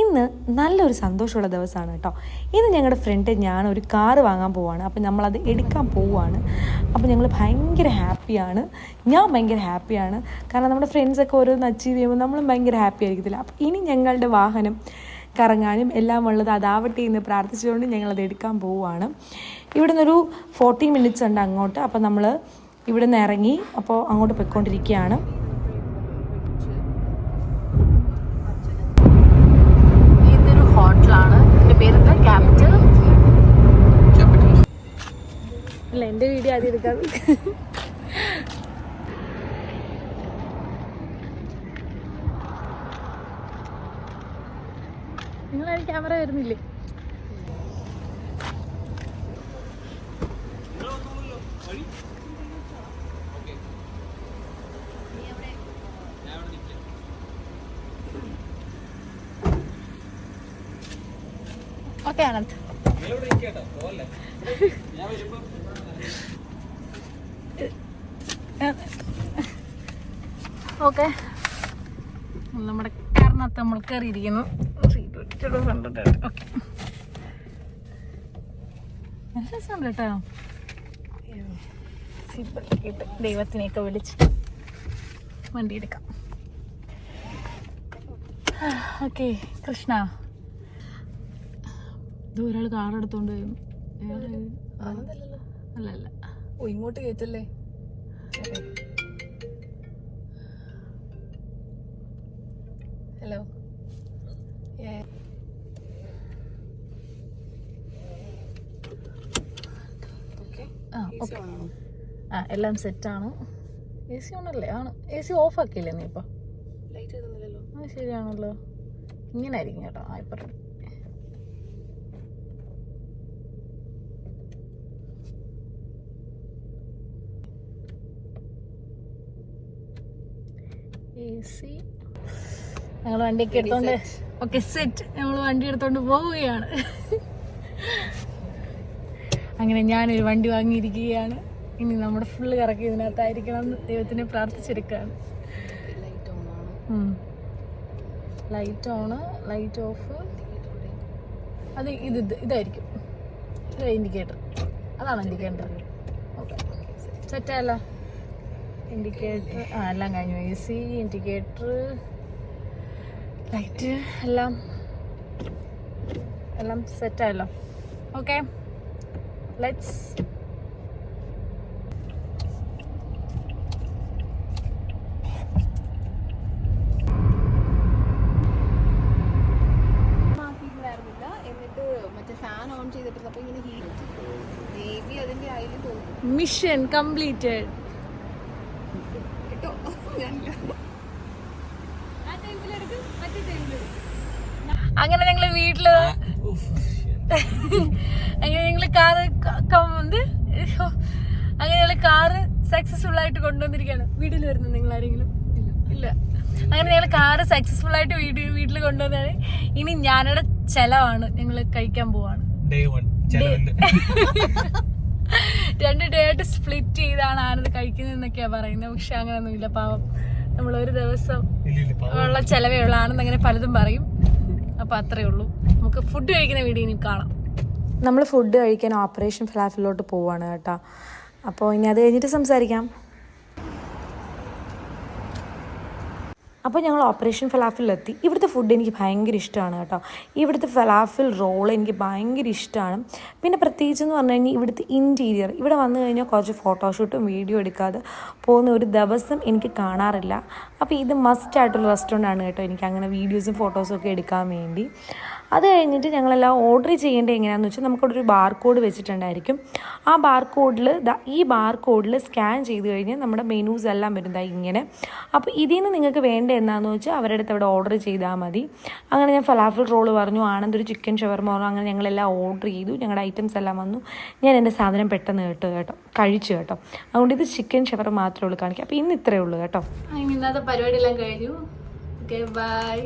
ഇന്ന് നല്ലൊരു സന്തോഷമുള്ള ദിവസമാണ് കേട്ടോ. ഇന്ന് ഞങ്ങളുടെ ഫ്രണ്ട് ഞാൻ ഒരു കാറ് വാങ്ങാൻ പോവാണ്. അപ്പോൾ നമ്മളത് എടുക്കാൻ പോവുകയാണ് അപ്പോൾ ഞങ്ങൾ ഭയങ്കര ഹാപ്പിയാണ് ഞാൻ ഭയങ്കര ഹാപ്പിയാണ് കാരണം നമ്മുടെ ഫ്രണ്ട്സൊക്കെ ഓരോന്ന് അച്ചീവ് ചെയ്യുമ്പോൾ നമ്മളും ഭയങ്കര ഹാപ്പി ആയിരിക്കത്തില്ല. അപ്പോൾ ഇനി ഞങ്ങളുടെ വാഹനം കറങ്ങാനും എല്ലാം ഉള്ളത് അതാവട്ടെ എന്ന് പ്രാർത്ഥിച്ചുകൊണ്ട് ഞങ്ങളത് എടുക്കാൻ പോവുകയാണ് ഇവിടെ നിന്നൊരു ഫോർട്ടി മിനിറ്റ്സ് ഉണ്ട് അങ്ങോട്ട്. അപ്പോൾ നമ്മൾ ഇവിടെ നിന്ന് ഇറങ്ങി അപ്പോൾ അങ്ങോട്ട് പോയിക്കൊണ്ടിരിക്കുകയാണ്. അല്ല എന്റെ വീഡിയോ ആദ്യം എടുക്കാൻ നിങ്ങളൊരു ക്യാമറ വരുന്നില്ലേ? Okay Anand okay. നമ്മുടെ കാറിനകത്ത് നമ്മൾ കയറിയിരിക്കുന്നു. ഓക്കെ നല്ല രസമുണ്ട് കേട്ടോ. സീറ്റ് ദൈവത്തിനെയൊക്കെ വിളിച്ച് വണ്ടി എടുക്കാം. ഓക്കെ കൃഷ്ണ. ഇത് കാർ എടുത്തോണ്ട് വരുന്നു അല്ല അല്ല ഓ ഇങ്ങോട്ട് കയറ്റല്ലേ ഹലോ ആ എല്ലാം സെറ്റാണ് എ സി ഓണല്ലേ ആണ്. എ സി ഓഫ് ആക്കിയില്ലേ നീ ഇപ്പം? ശരിയാണല്ലോ. ഇങ്ങനെ ആയിരിക്കും കേട്ടോ. ആ ഇപ്പം AC. ഞങ്ങൾ വണ്ടിയൊക്കെ എടുത്തോണ്ട് ഓക്കെ സെറ്റ് ഞങ്ങൾ വണ്ടി എടുത്തോണ്ട് പോവുകയാണ്. അങ്ങനെ ഞാനൊരു വണ്ടി വാങ്ങിയിരിക്കുകയാണ്. ഇനി നമ്മുടെ ഫുള്ള് കറക്കി ഇതിനകത്തായിരിക്കണം എന്ന് ദൈവത്തിനെ പ്രാർത്ഥിച്ചെടുക്കുകയാണ്. Light on light on light off അത് ഇത് ഇത് ഇതായിരിക്കും. ഇത് ഇൻഡിക്കേറ്റർ അതാണ് ഇൻഡിക്കേറ്റർ ഓക്കെ സെറ്റല്ല ഇൻഡിക്കേറ്റർ ആ എല്ലാം കഴിഞ്ഞു. എ സി ഇൻഡിക്കേറ്റർ ലൈറ്റ് എല്ലാം എല്ലാം സെറ്റായല്ലോ ഓക്കെ ലെറ്റ്സ് മിഷൻ എന്നിട്ട് മറ്റേ ഫാൻ ഓൺ ചെയ്തിട്ടിരുന്നപ്പോൾ ഇങ്ങനെ ഹീറ്റ് മേ ബി അതിന്റെ ആയാലും തോന്നും മിഷൻ കംപ്ലീറ്റഡ് കേട്ടോ ഞാനില്ല അങ്ങനെ ഞങ്ങൾ വീട്ടിൽ അങ്ങനെ ഞങ്ങൾ കാറ് വന്ന് അങ്ങനെ ഞങ്ങൾ കാറ് സക്സസ്ഫുൾ ആയിട്ട് കൊണ്ടുവന്നിരിക്കുകയാണ് വീട്ടിൽ വരുന്നത് നിങ്ങൾ ആരെങ്കിലും? ഇല്ല. അങ്ങനെ ഞങ്ങൾ കാറ് സക്സസ്ഫുൾ ആയിട്ട് വീട്ടിൽ വീട്ടിൽ കൊണ്ടുവന്നാണ് ഇനി ഞാനയുടെ ചെലവാണ്. ഞങ്ങൾ കഴിക്കാൻ പോവാണ്. ഡേ വൺ എന്നൊക്കെയാ പറയുന്നത് പക്ഷെ അങ്ങനെയൊന്നുമില്ല പാവം. നമ്മൾ ഒരു ദിവസം ഉള്ള ചെലവേ ഉള്ളൂ. ആണെന്ന് അങ്ങനെ പലതും പറയും. അപ്പൊ അത്രേ ഉള്ളൂ. നമുക്ക് ഫുഡ് കഴിക്കുന്ന വീഡിയോ ഇനി കാണാം. നമ്മൾ ഫുഡ് കഴിക്കാൻ ഓപ്പറേഷൻ ഫ്ലാഫിലോട്ട് പോവാണ് കേട്ടോ. അപ്പോൾ ഇനി അത് കഴിഞ്ഞിട്ട് സംസാരിക്കാം. അപ്പോൾ ഞങ്ങൾ ഓപ്പറേഷൻ ഫലാഫിലെത്തി ഇവിടുത്തെ ഫുഡ് എനിക്ക് ഭയങ്കര ഇഷ്ടമാണ് കേട്ടോ. ഇവിടുത്തെ ഫലാഫിൽ റോൾ എനിക്ക് ഭയങ്കര ഇഷ്ടമാണ് പിന്നെ പ്രത്യേകിച്ച് എന്ന് പറഞ്ഞു കഴിഞ്ഞാൽ ഇവിടുത്തെ ഇന്റീരിയർ ഇവിടെ വന്നു കഴിഞ്ഞാൽ കുറച്ച് ഫോട്ടോഷൂട്ടും വീഡിയോ എടുക്കാതെ പോകുന്ന ഒരു ദിവസം എനിക്ക് കാണാറില്ല. അപ്പോൾ ഇത് മസ്റ്റ് ആയിട്ടുള്ള റെസ്റ്റോറന്റ് ആണ് കേട്ടോ. എനിക്ക് അങ്ങനെ വീഡിയോസും ഫോട്ടോസും ഒക്കെ എടുക്കാൻ വേണ്ടി. അത് കഴിഞ്ഞിട്ട് ഞങ്ങളെല്ലാം ഓർഡർ ചെയ്യേണ്ടത് എങ്ങനെയാണെന്ന് വെച്ചാൽ നമുക്കവിടെ ഒരു ബാർ കോഡ് വെച്ചിട്ടുണ്ടായിരിക്കും. ആ ബാർ കോഡിൽ ഈ ബാർ കോഡിൽ സ്കാൻ ചെയ്ത് കഴിഞ്ഞാൽ നമ്മുടെ മെനൂസ് എല്ലാം വരുന്നതാ ഇങ്ങനെ. അപ്പോൾ ഇതിൽ നിന്ന് നിങ്ങൾക്ക് വേണ്ട എന്താണെന്ന് വെച്ചാൽ അവരുടെ അടുത്ത് അവിടെ ഓർഡർ ചെയ്താൽ മതി. അങ്ങനെ ഞാൻ ഫലാഫിൽ റോൾ പറഞ്ഞു ആനന്ദ് ഒരു ചിക്കൻ ഷവർമ പറഞ്ഞു അങ്ങനെ ഞങ്ങളെല്ലാം ഓർഡർ ചെയ്തു. ഞങ്ങളുടെ ഐറ്റംസ് എല്ലാം വന്നു. ഞാൻ എന്റെ സാധനം പെട്ടെന്ന് കേട്ടു കേട്ടോ. കഴിച്ചു കേട്ടോ. അതുകൊണ്ട് ഇത് ചിക്കൻ ഷവർമ മാത്രമേ ഉള്ളൂ കാണിക്കുക അപ്പോൾ ഇന്ന് ഇത്രയേ ഉള്ളൂ കേട്ടോ. ഇന്നത്തെ പരിപാടിയെല്ലാം കഴിഞ്ഞു. Okay bye